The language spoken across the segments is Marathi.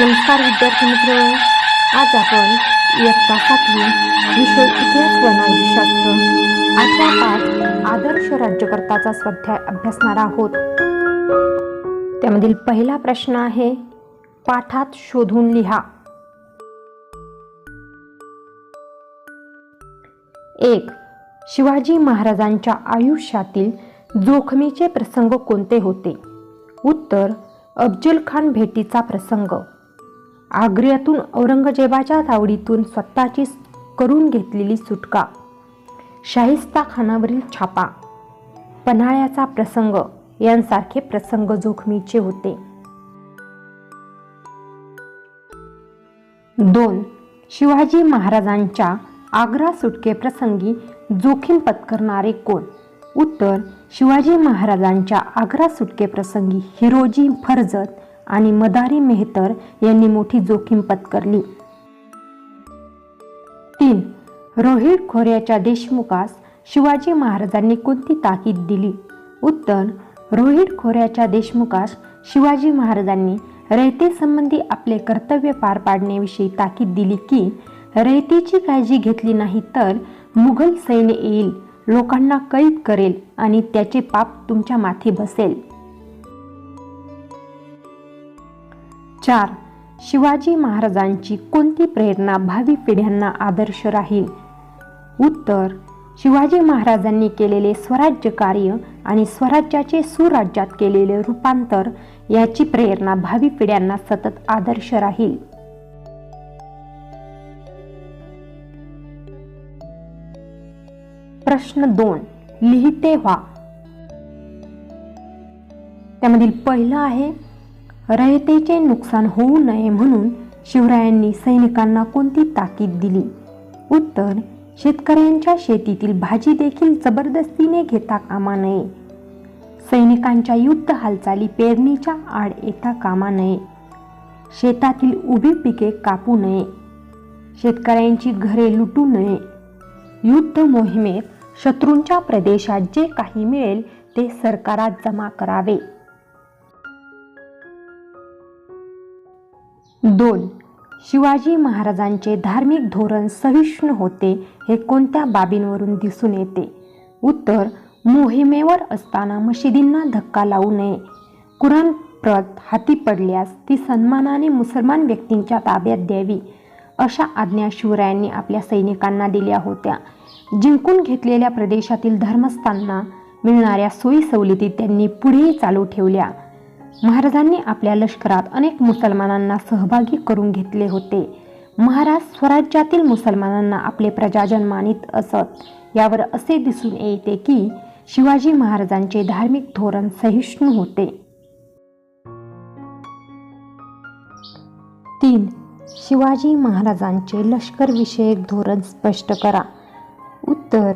नमस्कार विद्यार्थी मित्र. आज आपण इयत्ता सातवी विषय इतिहास व नागरिकशास्त्र आठवा पाठ आदर्श राज्यकर्ताचा स्वाध्याय अभ्यासणार आहोत. त्यामधील पहिला प्रश्न आहे पाठात शोधून लिहा. एक शिवाजी महाराजांच्या आयुष्यातील जोखमीचे प्रसंग कोणते होते? उत्तर अफजल खान भेटीचा प्रसंग. आग्र्यातून औरंगजेबाच्या तावडीतून स्वतःची करून घेतलेली सुटका. शाहिस्ता खानावरील छापा. पन्हाळ्याचा प्रसंग. यांसारखे प्रसंग जोखमीचे होते. दोन. शिवाजी महाराजांच्या आग्रा सुटकेप्रसंगी जोखीम पत्करणारे कोण? उत्तर. शिवाजी महाराजांच्या आग्रा सुटकेप्रसंगी हिरोजी फर्जत आणि मदारी मेहतर यांनी मोठी जोखीम पत्करली. तीन रोहिड खोऱ्याच्या देशमुखास शिवाजी महाराजांनी कोणती ताकीद दिली? उत्तर रोहिड खोऱ्याच्या देशमुखास शिवाजी महाराजांनी रयतेसंबंधी आपले कर्तव्य पार पाडण्याविषयी ताकीद दिली की रयतेची काळजी घेतली नाही तर मुघल सैन्य येईल लोकांना कैद करेल आणि त्याचे पाप तुमच्या माथी बसेल. चार. शिवाजी महाराजांची कोणती प्रेरणा भावी पिढ्यांना आदर्श राहील? उत्तर. शिवाजी महाराजांनी केलेले स्वराज्य कार्य आणि स्वराज्याचे सुराज्यात केलेले रूपांतर याची प्रेरणा भावी पिढ्यांना सतत आदर्श राहील. प्रश्न दोन. लिहिते व्हा. त्यामधील पहिलं आहे रयतेचे नुकसान होऊ नये म्हणून शिवरायांनी सैनिकांना कोणती ताकीद दिली? उत्तर शेतकऱ्यांच्या शेतीतील भाजी देखील जबरदस्तीने घेता कामा नये. सैनिकांच्या युद्ध हालचाली पेरणीच्या आड येता कामा नये. शेतातील उभी पिके कापू नये. शेतकऱ्यांची घरे लुटू नये. युद्ध मोहिमेत शत्रूंच्या प्रदेशात जे काही मिळेल ते सरकारात जमा करावे. दोन शिवाजी महाराजांचे धार्मिक धोरण सहिष्णू होते हे कोणत्या बाबींवरून दिसून येते? उत्तर मोहिमेवर असताना मशिदींना धक्का लावू नये. कुराण प्रत हाती पडल्यास ती सन्मानाने मुसलमान व्यक्तींच्या ताब्यात द्यावी अशा आज्ञा शिवरायांनी आपल्या सैनिकांना दिल्या होत्या. जिंकून घेतलेल्या प्रदेशातील धर्मस्थांना मिळणाऱ्या सोयी सवलती त्यांनी पुढेही चालू ठेवल्या. महाराजांनी आपल्या लष्करात अनेक मुसलमानांना सहभागी करून घेतले होते. महाराज स्वराज्यातील मुसलमानांना आपले प्रजाजन मानित असत. यावर असे दिसून येते की शिवाजी महाराजांचे धार्मिक धोरण सहिष्णू होते. तीन शिवाजी महाराजांचे लष्करविषयक धोरण स्पष्ट करा. उत्तर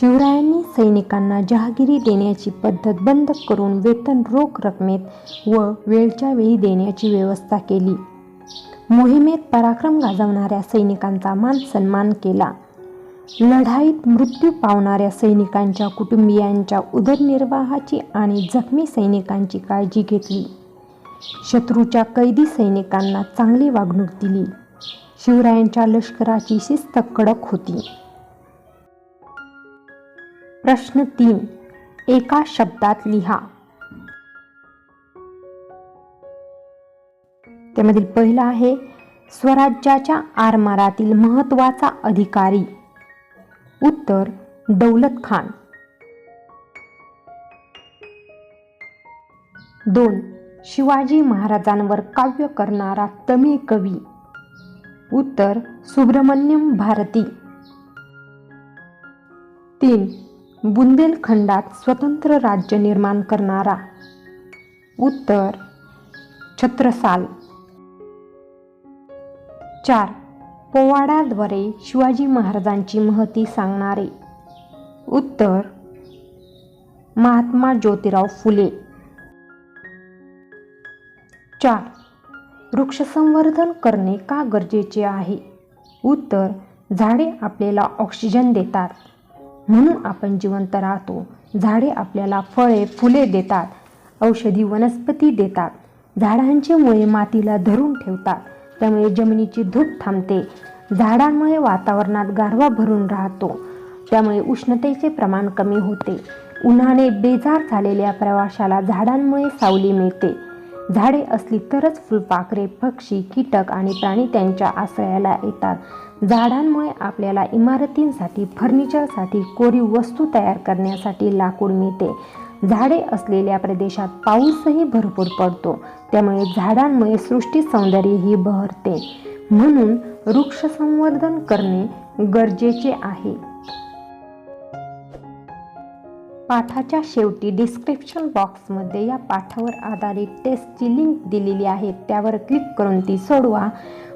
शिवरायांनी सैनिकांना जहागिरी देण्याची पद्धत बंद करून वेतन रोख रकमेत व वेळच्या वेळी देण्याची व्यवस्था केली. मोहिमेत पराक्रम गाजवणाऱ्या सैनिकांचा मान सन्मान केला. लढाईत मृत्यू पावणाऱ्या सैनिकांच्या कुटुंबियांच्या उदरनिर्वाहाची आणि जखमी सैनिकांची काळजी घेतली. शत्रूच्या कैदी सैनिकांना चांगली वागणूक दिली. शिवरायांच्या लष्कराची शिस्त कडक होती. प्रश्न तीन. एका शब्दात लिहा. त्यामधील पहिला आहे स्वराज्याच्या आरमारातील महत्त्वाचा अधिकारी. उत्तर दौलत खान. दोन. शिवाजी महाराजांवर काव्य करणारा तमिळ कवी. उत्तर सुब्रमण्यम भारती. तीन. बुंदेलखंडात स्वतंत्र राज्य निर्माण करणारा. उत्तर छत्रसाल. चार पोवाड्याद्वारे शिवाजी महाराजांची महती सांगणारे. उत्तर महात्मा ज्योतिराव फुले. चार वृक्षसंवर्धन करणे का गरजेचे आहे? उत्तर झाडे आपल्याला ऑक्सिजन देतात. म्हणून आपण जिवंत राहतो. झाडे आपल्याला फळे फुले देतात. औषधी वनस्पती देतात. झाडांचे मुळे मातीला धरून ठेवतात. त्यामुळे जमिनीची धूप थांबते. झाडांमुळे वातावरणात गारवा भरून राहतो. त्यामुळे उष्णतेचे प्रमाण कमी होते. उन्हाने बेजार झालेल्या प्रवाशाला झाडांमुळे सावली मिळते. झाडे असली तरच फुलपाखरे पक्षी कीटक आणि प्राणी त्यांच्या आश्रयाला येतात. झाडांमुळे आपल्याला इमारतींसाठी फर्निचरसाठी कोरीव वस्तू तयार करण्यासाठी लाकूड मिळते. झाडे असलेल्या प्रदेशात पाऊसही भरपूर पडतो. त्यामुळे झाडांमुळे सृष्टी सौंदर्यही बहरते. म्हणून वृक्ष संवर्धन करणे गरजेचे आहे. पाठाच्या शेवटी डिस्क्रिप्शन बॉक्समध्ये या पाठावर आधारित टेस्टची लिंक दिलेली आहे. त्यावर क्लिक करून ती सोडवा.